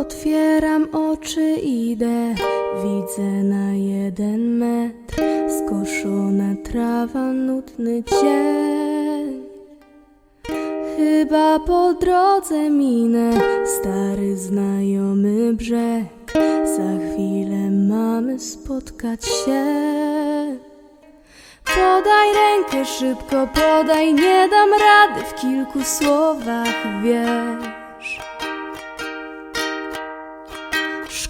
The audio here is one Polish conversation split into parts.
Otwieram oczy, idę, widzę na jeden metr skoszona trawa, nudny dzień. Chyba po drodze minę stary znajomy brzeg. Za chwilę mamy spotkać się. Podaj rękę szybko, podaj, nie dam rady w kilku słowach, wiesz.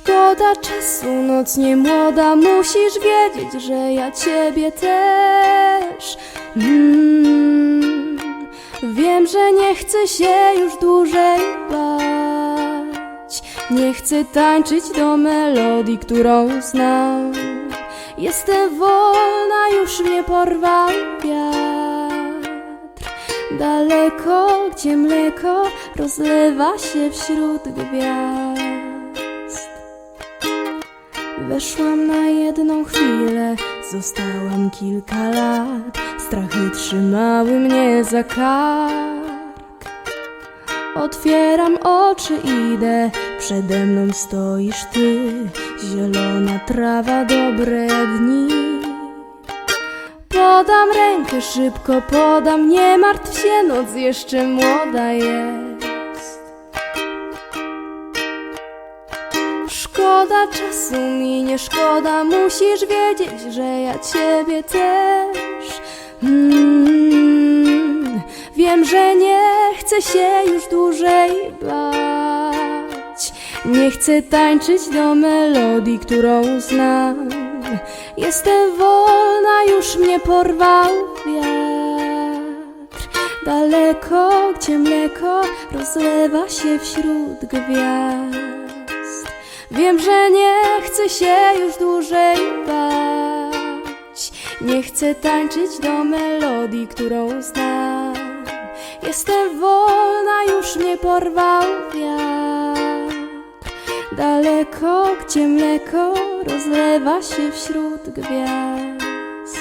Szkoda czasu, noc nie młoda, musisz wiedzieć, że ja ciebie też. Mm, wiem, że nie chcę się już dłużej bać. Nie chcę tańczyć do melodii, którą znam. Jestem wolna, już mnie porwał wiatr. Daleko, gdzie mleko rozlewa się wśród gwiazd. Weszłam na jedną chwilę, zostałam kilka lat. Strachy trzymały mnie za kark. Otwieram oczy, idę, przede mną stoisz ty. Zielona trawa, dobre dni. Podam rękę szybko, podam, nie martw się, noc jeszcze młoda jest. Szkoda czasu mi nie szkoda, musisz wiedzieć, że ja ciebie też. Mm, wiem, że nie chcę się już dłużej bać. Nie chcę tańczyć do melodii, którą znam. Jestem wolna, już mnie porwał wiatr. Daleko, gdzie mleko rozlewa się wśród gwiazd. Wiem, że nie chcę się już dłużej bać. Nie chcę tańczyć do melodii, którą znam. Jestem wolna, już mnie porwał wiatr. Daleko, gdzie mleko rozlewa się wśród gwiazd.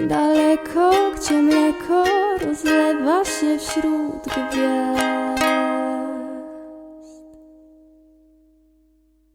Daleko, gdzie mleko rozlewa się wśród gwiazd.